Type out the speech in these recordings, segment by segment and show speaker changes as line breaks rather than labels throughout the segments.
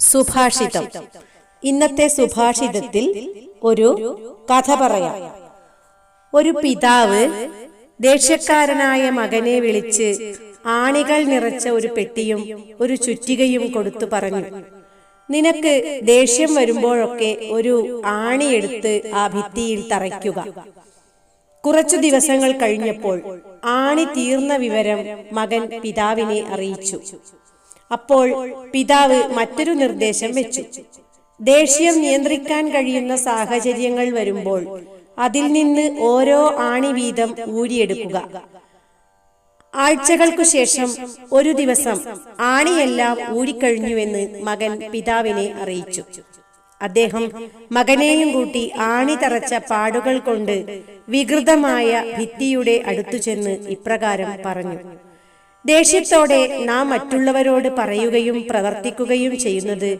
സുഭാഷിതം. ഇന്നത്തെ സുഭാഷിതത്തിൽ ഒരു കഥ പറയാം. ഒരു പിതാവ് ദേഷ്യക്കാരനായ മകനെ വിളിച്ച് ആണികൾ നിറച്ച ഒരു പെട്ടിയും ഒരു ചുറ്റികയും കൊടുത്തു പറഞ്ഞു. നിനക്ക് ദേഷ്യം വരുമ്പോഴൊക്കെ ഒരു ആണിയെടുത്ത് ആ ഭിത്തിയിൽ തറയ്ക്കുക. കുറച്ചു ദിവസങ്ങൾ കഴിഞ്ഞപ്പോൾ ആണി തീർന്ന വിവരം മകൻ പിതാവിനെ അറിയിച്ചു. അപ്പോൾ പിതാവ് മറ്റൊരു നിർദ്ദേശം വെച്ചു. ദേഷ്യം നിയന്ത്രിക്കാൻ കഴിയുന്ന സാഹചര്യങ്ങൾ വരുമ്പോൾ അതിൽ നിന്ന് ഓരോ ആണി വീതം ഊരിയെടുക്കുക. ആഴ്ചകൾക്കു ശേഷം ഒരു ദിവസം ആണിയെല്ലാം ഊരിക്കഴിഞ്ഞുവെന്ന് മകൻ പിതാവിനെ അറിയിച്ചു. അദ്ദേഹം മകനെയും കൂട്ടി ആണി തറച്ച പാടുകൾ കൊണ്ട് വികൃതമായ ഭിത്തിയുടെ അടുത്തു ചെന്ന് ഇപ്രകാരം പറഞ്ഞു. ദേഷ്യത്തോടെ നാം മറ്റുള്ളവരോട് പറയുകയും പ്രവർത്തിക്കുകയും ചെയ്യുന്നത്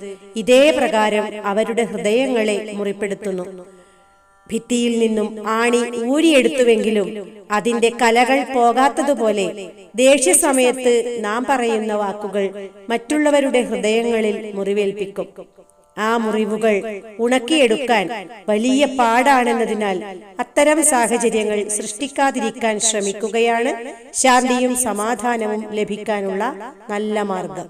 ഇതേ പ്രകാരം അവരുടെ ഹൃദയങ്ങളെ മുറിപ്പെടുത്തുന്നു. ഭിത്തിയിൽ നിന്നും ആണി ഊരിയെടുത്തുവെങ്കിലും അതിന്റെ കലകൾ പോകാത്തതുപോലെ ദേഷ്യസമയത്ത് നാം പറയുന്ന വാക്കുകൾ മറ്റുള്ളവരുടെ ഹൃദയങ്ങളിൽ മുറിവേൽപ്പിക്കും. ആ മുറിവുകൾ ഉണക്കിയെടുക്കാൻ വലിയ പാടാണെന്നതിനാൽ അത്തരം സാഹചര്യങ്ങൾ സൃഷ്ടിക്കാതിരിക്കാൻ ശ്രമിക്കുകയാണ് ശാന്തിയും സമാധാനവും ലഭിക്കാനുള്ള നല്ല മാർഗം.